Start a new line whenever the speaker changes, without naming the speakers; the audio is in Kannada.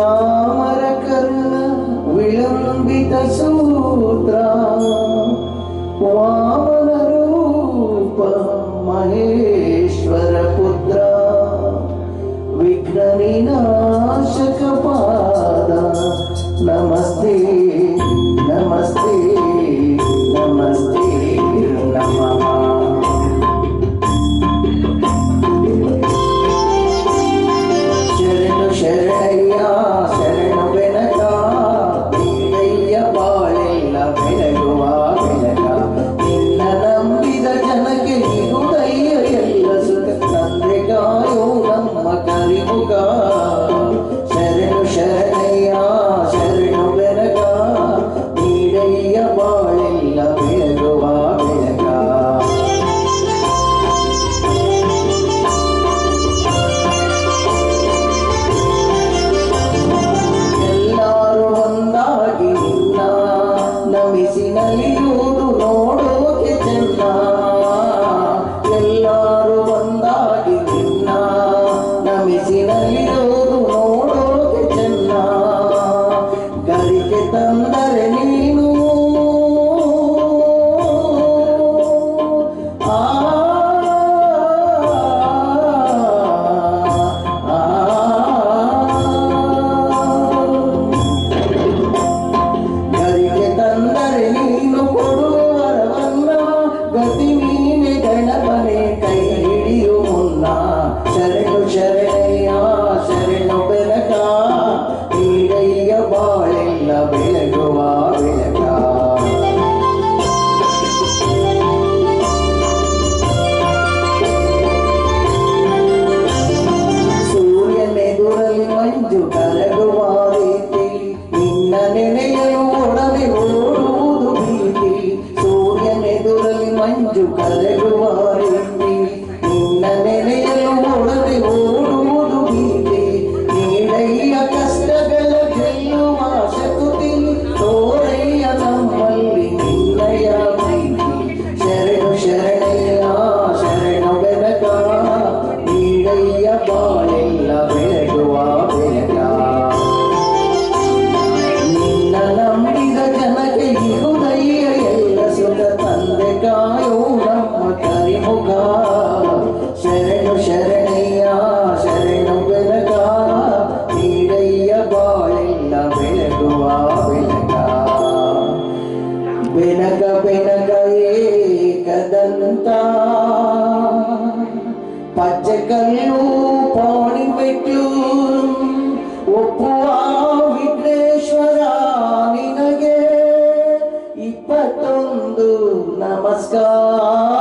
ചാമരക്കല്ല വിളംബിത ನೆನೆಯೋಡನೆ ಓಡುವುದು ಭೀತಿ ಸೂರ್ಯನೆದುರಲ್ಲಿ ಮಂಜು ಕರೆಗುವಾರೆ పచ్చకళ్ళు పాడి మెట్లు ನಿನಗೆ ಇಪ್ಪತ್ತೊಂದು ನಮಸ್ಕಾರ